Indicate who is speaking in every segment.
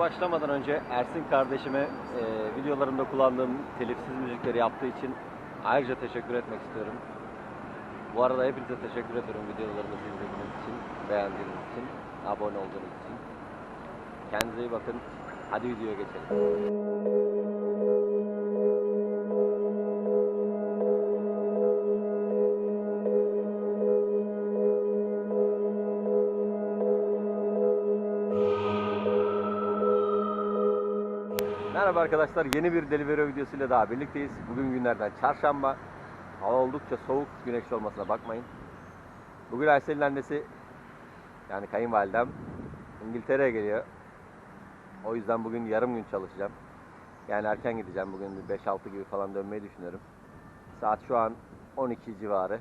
Speaker 1: başlamadan önce Ersin kardeşime e, videolarımda kullandığım telifsiz müzikleri yaptığı için ayrıca teşekkür etmek istiyorum. Bu arada hepinize teşekkür ediyorum videolarımızı izlediğiniz için, beğendiğiniz için, abone olduğunuz için. Kendinize iyi bakın. Hadi videoya geçelim. Merhaba arkadaşlar, yeni bir Delivery videosuyla daha birlikteyiz. Bugün günlerden çarşamba. Hava oldukça soğuk, güneşli olmasına bakmayın. Bugün Aysel'in annesi, yani kayınvalidem, İngiltere'ye geliyor. O yüzden bugün yarım gün çalışacağım. Yani erken gideceğim. Bugün bir 5-6 gibi falan dönmeyi düşünüyorum. Saat şu an 12 civarı.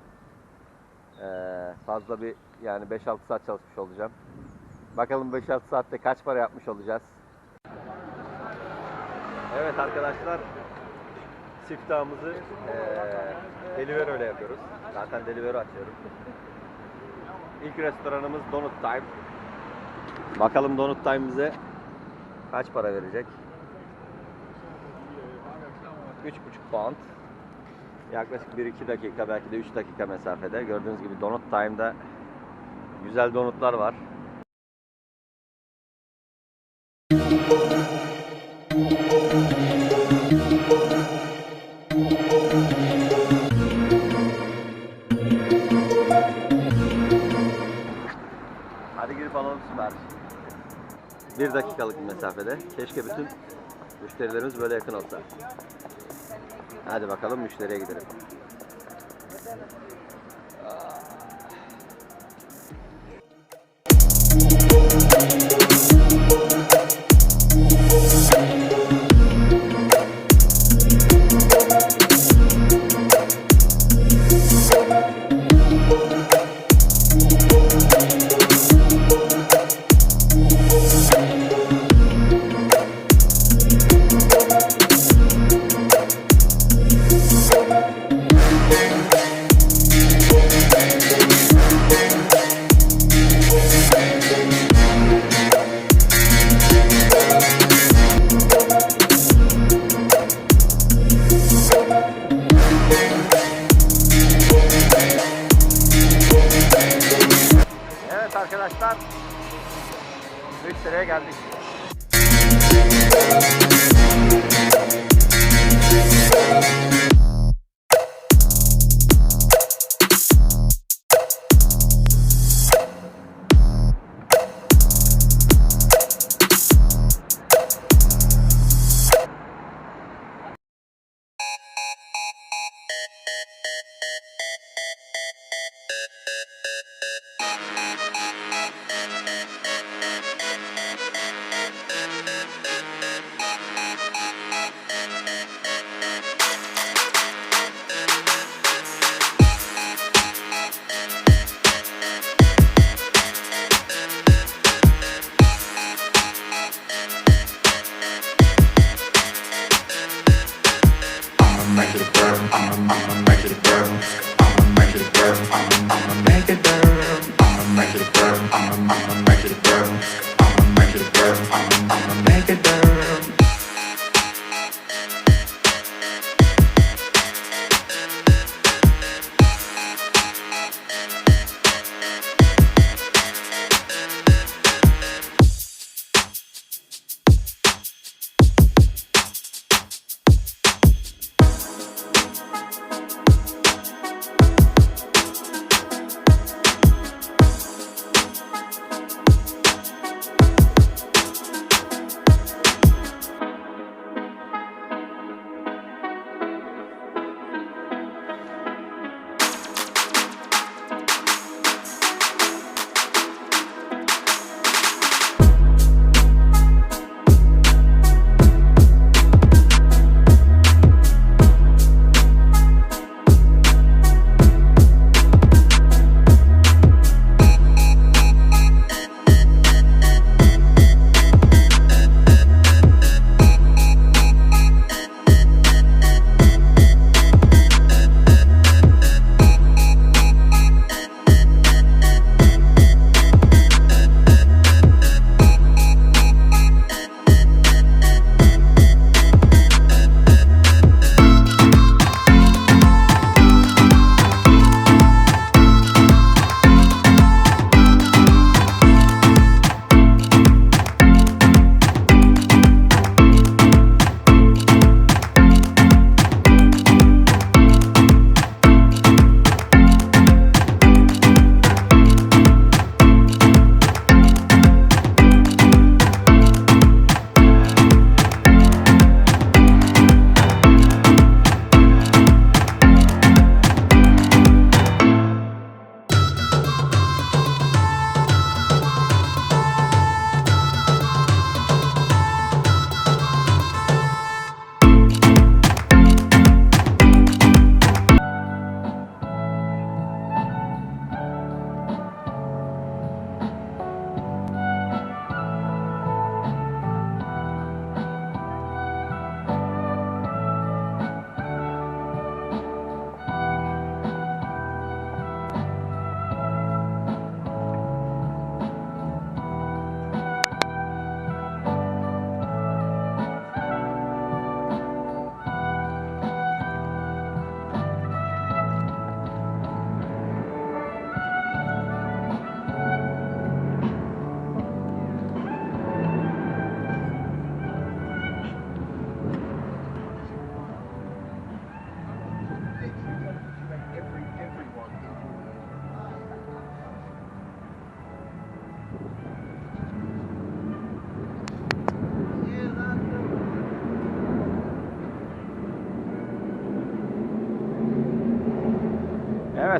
Speaker 1: Ee, fazla bir yani 5-6 saat çalışmış olacağım. Bakalım 5-6 saatte kaç para yapmış olacağız. Evet arkadaşlar siftahımızı eee Deliveroo ile yapıyoruz. Zaten Deliveroo açıyorum. İlk restoranımız Donut Time. Bakalım Donut Time bize kaç para verecek? 3,5 pound. Yaklaşık 1-2 dakika belki de 3 dakika mesafede. Gördüğünüz gibi Donut Time'da güzel donutlar var. Bir dakikalık bir mesafede. Keşke bütün müşterilerimiz böyle yakın olsa. Hadi bakalım müşteriye gidelim. Evet arkadaşlar. Müşteriye geldik.
Speaker 2: I'ma make it burn. I'ma, I'ma make it burn. I'ma make it burn. I'ma, I'ma make it burn. I'm, I'm.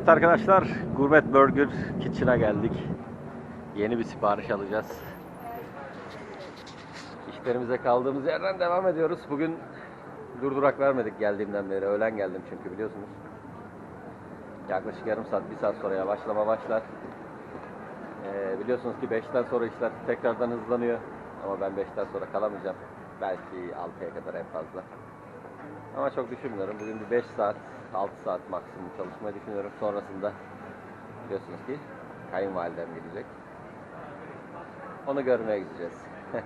Speaker 1: Evet arkadaşlar, Gourmet Burger Kitchen'a geldik. Yeni bir sipariş alacağız. İşlerimize kaldığımız yerden devam ediyoruz. Bugün durdurak vermedik geldiğimden beri. Öğlen geldim çünkü biliyorsunuz. Yaklaşık yarım saat, bir saat sonra yavaşlama başlar. Ee, biliyorsunuz ki 5'ten sonra işler tekrardan hızlanıyor. Ama ben 5'ten sonra kalamayacağım. Belki 6'ya kadar en fazla. Ama çok düşünmüyorum. Bugün bir 5 saat, 6 saat maksimum çalışmayı düşünüyorum. Sonrasında biliyorsunuz ki kayınvalidem gelecek. Onu görmeye gideceğiz.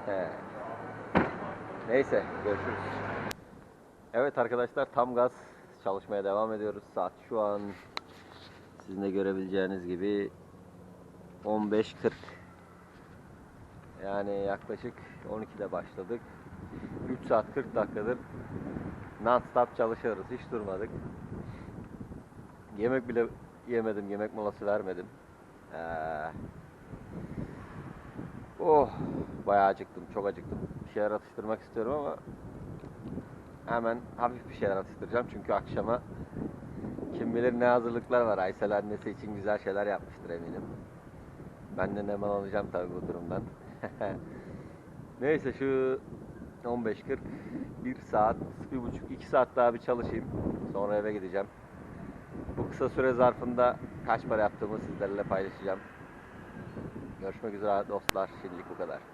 Speaker 1: Neyse, görüşürüz. Evet arkadaşlar tam gaz çalışmaya devam ediyoruz. Saat şu an sizin de görebileceğiniz gibi 15.40 yani yaklaşık 12'de başladık. 3 saat 40 dakikadır non-stop çalışıyoruz. Hiç durmadık. Yemek bile yemedim. Yemek molası vermedim. Ee, oh bayağı acıktım. Çok acıktım. Bir şeyler atıştırmak istiyorum ama hemen hafif bir şeyler atıştıracağım. Çünkü akşama kim bilir ne hazırlıklar var. Aysel annesi için güzel şeyler yapmıştır eminim. Ben de ne alacağım tabii bu durumdan. Neyse şu 15.40 1 saat, 1,5 2 saat daha bir çalışayım. Sonra eve gideceğim. Bu kısa süre zarfında kaç para yaptığımı sizlerle paylaşacağım. Görüşmek üzere dostlar. Şimdilik bu kadar.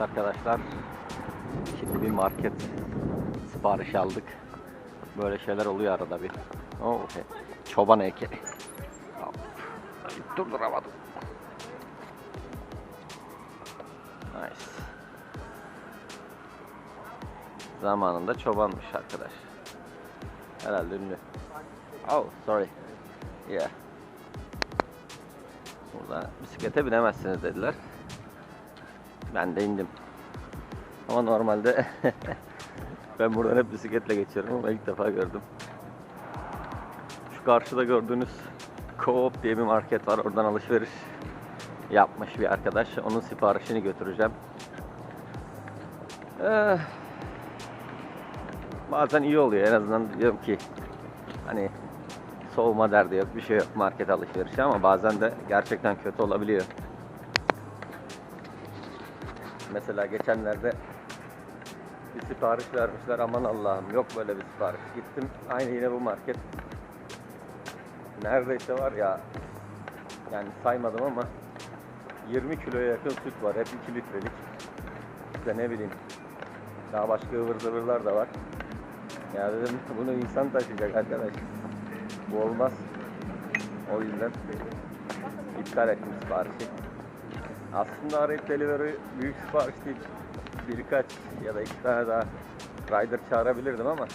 Speaker 1: Evet arkadaşlar. Şimdi bir market siparişi aldık. Böyle şeyler oluyor arada bir. Oo, okey. Çoban heykeli. Durduramadım. Nice. Zamanında çobanmış arkadaş. Herhalde ünlü. Oh, sorry. Yeah. Burada bisiklete binemezsiniz dediler. Ben de indim. Ama normalde ben buradan hep bisikletle geçiyorum ama ilk defa gördüm. Şu karşıda gördüğünüz Co-op diye bir market var. Oradan alışveriş yapmış bir arkadaş. Onun siparişini götüreceğim. Eh, bazen iyi oluyor. En azından diyorum ki hani soğuma derdi yok, bir şey yok market alışverişi ama bazen de gerçekten kötü olabiliyor. Mesela geçenlerde bir sipariş vermişler aman Allah'ım yok böyle bir sipariş. Gittim aynı yine bu market. Neredeyse var ya yani saymadım ama 20 kiloya yakın süt var. Hep 2 litrelik. İşte ne bileyim daha başka ıvır zıvırlar da var. Ya dedim bunu insan taşıyacak arkadaş. Bu olmaz. O yüzden iptal ettim siparişi. Aslında arayıp delivery büyük sipariş değil. Birkaç ya da iki tane daha rider çağırabilirdim ama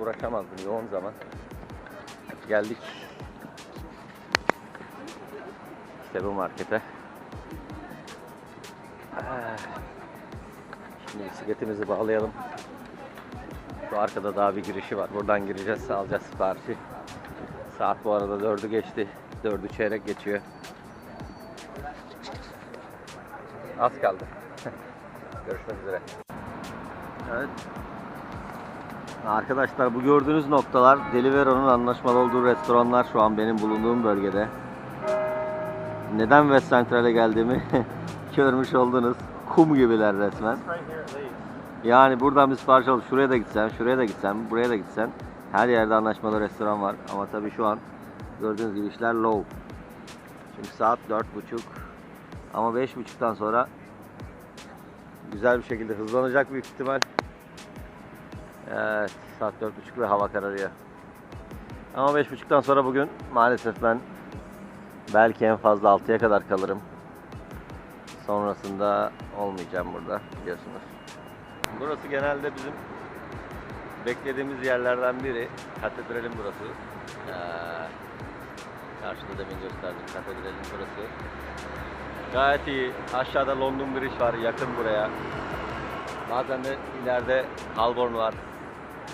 Speaker 1: uğraşamazdım yoğun zaman. Geldik. İşte bu markete. Şimdi bisikletimizi bağlayalım. Şu arkada daha bir girişi var. Buradan gireceğiz, alacağız siparişi. Saat bu arada dördü geçti. Dördü çeyrek geçiyor. Az kaldı. Görüşmek üzere. Evet. Arkadaşlar bu gördüğünüz noktalar Delivero'nun anlaşmalı olduğu restoranlar şu an benim bulunduğum bölgede. neden West Central'e geldiğimi görmüş oldunuz. Kum gibiler resmen. Yani buradan bir sipariş alıp şuraya da gitsen, şuraya da gitsen, buraya da gitsen her yerde anlaşmalı restoran var. Ama tabii şu an gördüğünüz gibi işler low. Çünkü saat dört buçuk. Ama beş buçuktan sonra güzel bir şekilde hızlanacak büyük ihtimal. Evet, saat dört buçuk ve hava kararıyor. Ama beş buçuktan sonra bugün maalesef ben belki en fazla altıya kadar kalırım. Sonrasında olmayacağım burada biliyorsunuz. Burası genelde bizim beklediğimiz yerlerden biri. Katedralin burası. Ee, karşıda demin gösterdim katedralin burası. Gayet iyi. Aşağıda London Bridge var yakın buraya. Bazen de ileride Holborn var.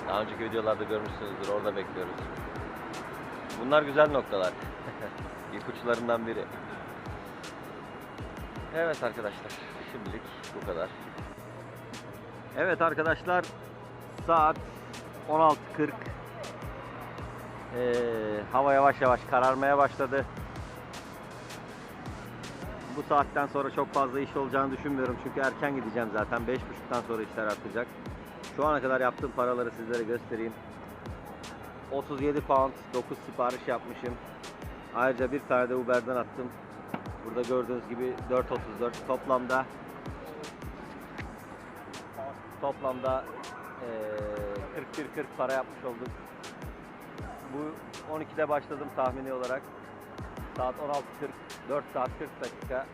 Speaker 1: Daha önceki videolarda görmüşsünüzdür. Orada bekliyoruz. Bunlar güzel noktalar. İpuçlarından biri. Evet arkadaşlar. Şimdilik bu kadar. Evet arkadaşlar saat 16.40 Ee, hava yavaş yavaş kararmaya başladı. Bu saatten sonra çok fazla iş olacağını düşünmüyorum çünkü erken gideceğim zaten 5.30'dan sonra işler artacak. Şu ana kadar yaptığım paraları sizlere göstereyim. 37 pound 9 sipariş yapmışım. Ayrıca bir tane de Uber'den attım. Burada gördüğünüz gibi 4.34 toplamda Toplamda eee 41-40 para yapmış olduk. Bu 12'de başladım tahmini olarak. Saat 16.40, 4 saat 40 dakika.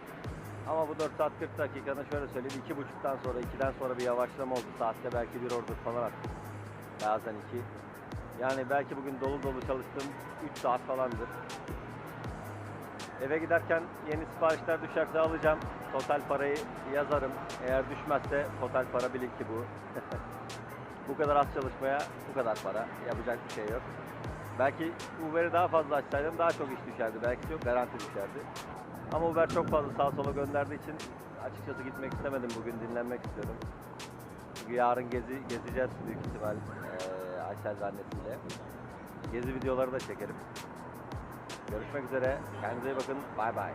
Speaker 1: Ama bu 4 saat 40 dakikanın şöyle söyleyeyim 2.30'dan sonra 2'den sonra bir yavaşlama oldu. Saatte belki bir order falan attık. Bazen 2. Yani belki bugün dolu dolu çalıştım 3 saat falandır. Eve giderken yeni siparişler düşerse alacağım. Total parayı yazarım. Eğer düşmezse total para bilin ki bu. bu kadar az çalışmaya bu kadar para. Yapacak bir şey yok. Belki Uber'i daha fazla açsaydım daha çok iş düşerdi. Belki çok garanti düşerdi. Ama Uber çok fazla sağa sola gönderdiği için açıkçası gitmek istemedim bugün dinlenmek istiyorum. Çünkü yarın gezi gezeceğiz büyük ihtimal eee Aysel ve annesiyle. Gezi videoları da çekerim. Görüşmek üzere. Kendinize iyi bakın. Bay bay.